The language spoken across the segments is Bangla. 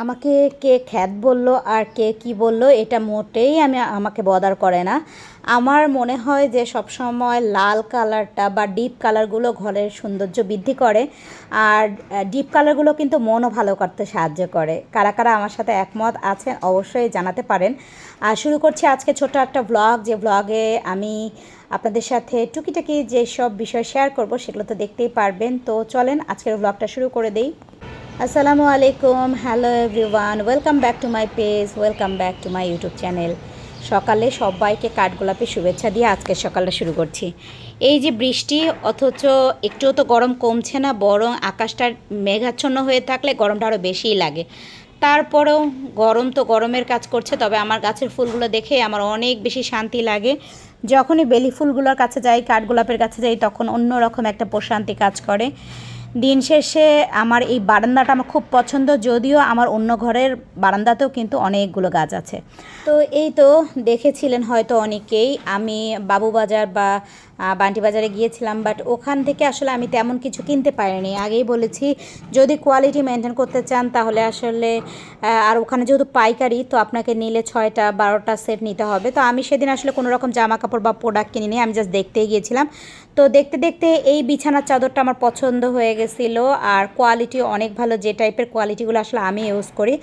আমাকে কে খ্যাত বলল আর কে কি বলল, এটা মোটেই আমি আমাকে বদার করে না। আমার মনে হয় যে সবসময় লাল কালারটা বা ডিপ কালারগুলো ঘরের সৌন্দর্য বৃদ্ধি করে, আর ডিপ কালারগুলো কিন্তু মনও ভালো করতে সাহায্য করে। কারা কারা আমার সাথে একমত আছেন অবশ্যই জানাতে পারেন। আর শুরু করছি আজকে ছোট একটা ব্লগ যে ব্লগে আমি আপনাদের সাথে টুকিটাকি যেসব বিষয় শেয়ার করব সেগুলো তো দেখতেই পারবেন। তো চলেন আজকের ব্লগটা শুরু করে দেই। আসসালামু আলাইকুম, hello everyone, welcome back to my page, welcome back to my YouTube channel. সকালে সবাইকে কাঠগোলাপি শুভেচ্ছা দিয়ে আজকের সকালটা শুরু করছি। এই যে বৃষ্টি, অথচ একটুও তো গরম কমছে না, বরং আকাশটা মেঘাচ্ছন্ন হয়ে থাকলে গরমটা আরও বেশিই লাগে। তারপরেও গরম তো গরমের কাজ করছে, তবে আমার গাছের ফুলগুলো দেখে আমার অনেক বেশি শান্তি লাগে। যখনই বেলি ফুলগুলোর কাছে যাই, কাঠগোলাপের কাছে যাই, তখন অন্যরকম একটা প্রশান্তি কাজ করে। দিন শেষে আমার এই বারান্দাটা আমার খুব পছন্দ, যদিও আমার অন্য ঘরের বারান্দাতেও কিন্তু অনেকগুলো গাছ আছে। তো এই তো দেখেছিলেন হয়তো অনেকেই, আমি বাবুবাজার বা বান্টি বাজারে গিয়েছিলাম বাট ওখান থেকে আসলে আমি তেমন কিছু কিনতে পারিনি। আগেই বলেছি, যদি কোয়ালিটি মেনটেন করতে চান, তাহলে আসলে আর ওখানে যেহেতু পাইকারি, তো আপনাকে নিলে ছয়টা, বারোটা সেট নিতে হবে। তো আমি সেদিন আসলে কোনো রকম জামা কাপড় বা প্রোডাক্ট কিনিনি, আমি জাস্ট দেখতেই গিয়েছিলাম। তো দেখতে দেখতে এই বিছানার চাদরটা আমার পছন্দ হয়ে গেছিল, আর কোয়ালিটি অনেক ভালো, যে টাইপের কোয়ালিটিগুলো আসলে আমি ইউজ করি।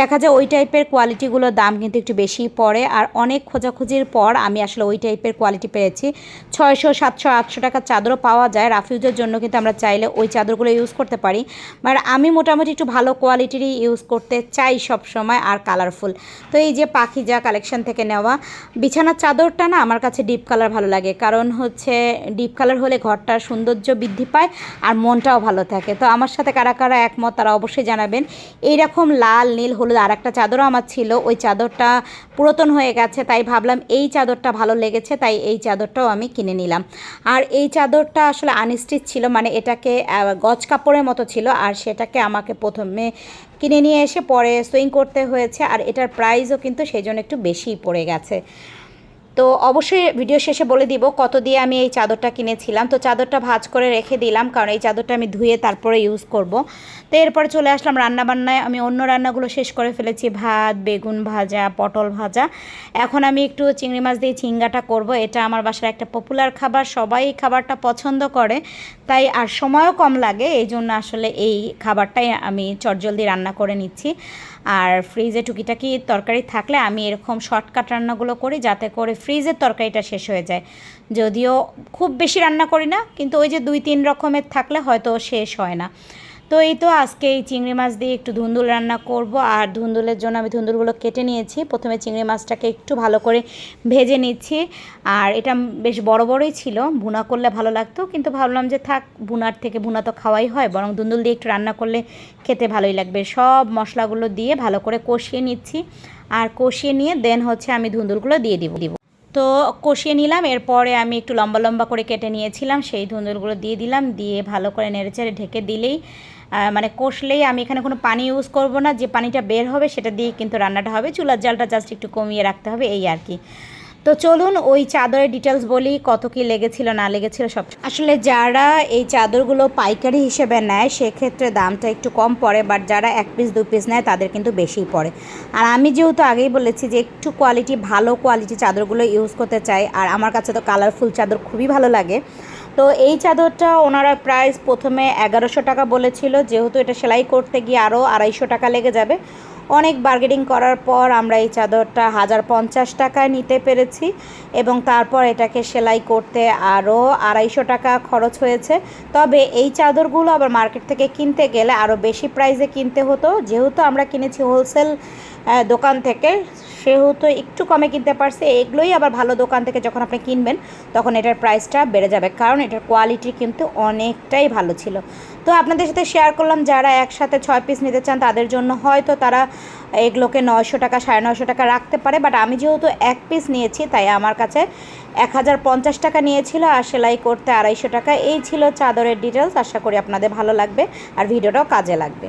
দেখা যায় ওই টাইপের কোয়ালিটিগুলোর দাম কিন্তু একটু বেশি পড়ে, আর অনেক খোঁজাখুঁজির পর আমি আসলে ওই টাইপের কোয়ালিটি পেয়েছি। ছয়শো সাতশো, আটশো টাকার চাদরও পাওয়া যায়। রাফিউজের জন্য কিন্তু আমরা চাইলে ওই চাদরগুলো ইউজ করতে পারি। বাট আমি মোটামুটি একটু ভালো কোয়ালিটিরই ইউজ করতে চাই সব সময় আর কালারফুল তো এই যে পাখি যা কালেকশন থেকে নেওয়া, বিছানার চাদরটা না আমার কাছে ডিপ কালার ভালো লাগে। কারণ হচ্ছে ডিপ কালার হলে ঘরটার সৌন্দর্য বৃদ্ধি পায় আর মনটাও ভালো থাকে। তো আমার সাথে কারা কারা একমত তারা অবশ্যই জানাবেন। এইরকম লাল, নীল, হলুদ আর একটা চাদরও আমার ছিল। ওই চাদরটা পুরাতন হয়ে গেছে, তাই ভাবলাম এই চাদরটা ভালো লেগেছে, তাই এই চাদরটাও আমি কিনে নিলাম। আর এই চাদরটা আসলে আনস্টিচ ছিল মানে এটাকে গজ কাপড়ের মতো ছিল, আর সেটাকে আমাকে প্রথমে কিনে নিয়ে এসে পরে সুইং করতে হয়েছে, আর এটার প্রাইসও কিন্তু সেই জন্য একটু বেশিই পড়ে গেছে। তো অবশ্যই ভিডিও শেষে বলে দিব কত দিয়ে আমি এই চাদরটা কিনেছিলাম। তো চাদরটা ভাজ করে রেখে দিলাম, কারণ এই চাদরটা আমি ধুয়ে তারপরে ইউজ করব। তো এরপরে চলে আসলাম রান্নাবান্নায়। আমি অন্য রান্নাগুলো শেষ করে ফেলেছি, ভাত, বেগুন ভাজা, পটল ভাজা। এখন আমি একটু চিংড়ি মাছ দিয়ে চিংড়াটা করব। এটা আমার বাসার একটা পপুলার খাবার, সবাই খাবারটা পছন্দ করে, তাই আর সময়ও কম লাগে, এই জন্য আসলে এই খাবারটাই আমি চটজলদি রান্না করে নিচ্ছি। আর ফ্রিজে টুকিটাকি তরকারি থাকলে আমি এরকম শর্টকাট রান্নাগুলো করি, যাতে করে ফ্রিজের তরকারিটা শেষ হয়ে যায়। যদিও খুব বেশি রান্না করি না, কিন্তু ওই যে দুই তিন রকমের থাকলে হয়তো শেষ হয় না। তো এই তো আজকে এই চিংড়ি মাছ দিয়ে একটু ধুন্দুল রান্না করব, আর ধুন্দুলের জন্য আমি ধুন্দুলগুলো কেটে নিয়েছি। প্রথমে চিংড়ি মাছটাকে একটু ভালো করে ভেজে নিচ্ছি, আর এটা বেশ বড় বড়ই ছিল, ভুনা করলে ভালো লাগতো, কিন্তু ভাবলাম যে থাক, ভুনার থেকে ভুনা তো খাওয়াই হয়, বরং ধুন্দুল দিয়ে একটু রান্না করলে খেতে ভালোই লাগবে। সব মশলাগুলো দিয়ে ভালো করে কষিয়ে নিচ্ছি, আর কষিয়ে নিয়ে দেন হচ্ছে আমি ধুন্দুলগুলো দিয়ে দিব। দিব তো কষিয়ে নিলাম, এরপরে আমি একটু লম্বা লম্বা করে কেটে নিয়েছিলাম, সেই ধুন্দুলগুলো দিয়ে দিলাম, দিয়ে ভালো করে নেড়েচেড়ে ঢেকে দিলেই মানে কষলেই আমি এখানে কোনো পানি ইউজ করব না, যে পানিটা বের হবে সেটা দিয়ে কিন্তু রান্নাটা হবে, চুলার জালটা জাস্ট একটু কমিয়ে রাখতে হবে, এই আর কি। তো চলুন ওই চাদরের ডিটেলস বলি, কত কি লেগেছিল, না লেগেছিল, সব আসলে যারা এই চাদরগুলো পাইকারি হিসেবে নেয়, সেক্ষেত্রে দামটা একটু কম পড়ে বাট যারা এক পিস দু পিস নেয়, তাদের কিন্তু বেশিই পড়ে। আর আমি যেহেতু আগেই বলেছি যে একটু কোয়ালিটি ভালো কোয়ালিটি চাদরগুলো ইউজ করতে চাই, আর আমার কাছে তো কালারফুল চাদর খুবই ভালো লাগে, তো এই চাদরটা ওনারা প্রাইস প্রথমে এগারোশো টাকা বলেছিল, যেহেতু এটা সেলাই করতে গিয়ে আরও আড়াইশো টাকা লেগে যাবে। অনেক বার্গেনিং করার পর আমরা এই চাদরটা হাজার পঞ্চাশ টাকায় নিতে পেরেছি এবং তারপর এটাকে সেলাই করতে আরও আড়াইশো টাকা খরচ হয়েছে। তবে এই চাদরগুলো আবার মার্কেট থেকে কিনতে গেলে আরও বেশি প্রাইসে কিনতে হতো। যেহেতু আমরা কিনেছি হোলসেল দোকান থেকে সেহেতু একটু কমে কিনতে পারছে। এগুলোই আবার ভালো দোকান থেকে যখন আপনি কিনবেন, তখন এটার প্রাইসটা বেড়ে যাবে। কারণ এটার কোয়ালিটি কিন্তু অনেকটাই ভালো ছিল। তো আপনাদের সাথে শেয়ার করলাম, যারা একসাথে ছয় পিস নিতে চান, তাদের জন্য হয়তো তারা এগুলোকে নয়শো টাকা, সাড়ে নয়শো টাকা রাখতে পারে। বাট আমি যেহেতু এক পিস নিয়েছি, তাই আমার কাছে এক হাজার পঞ্চাশ টাকা নিয়েছিল আর সেলাই করতে আড়াইশো টাকা। এই ছিল চাদরের ডিটেলস আশা করি আপনাদের ভালো লাগবে আর ভিডিওটাও কাজে লাগবে।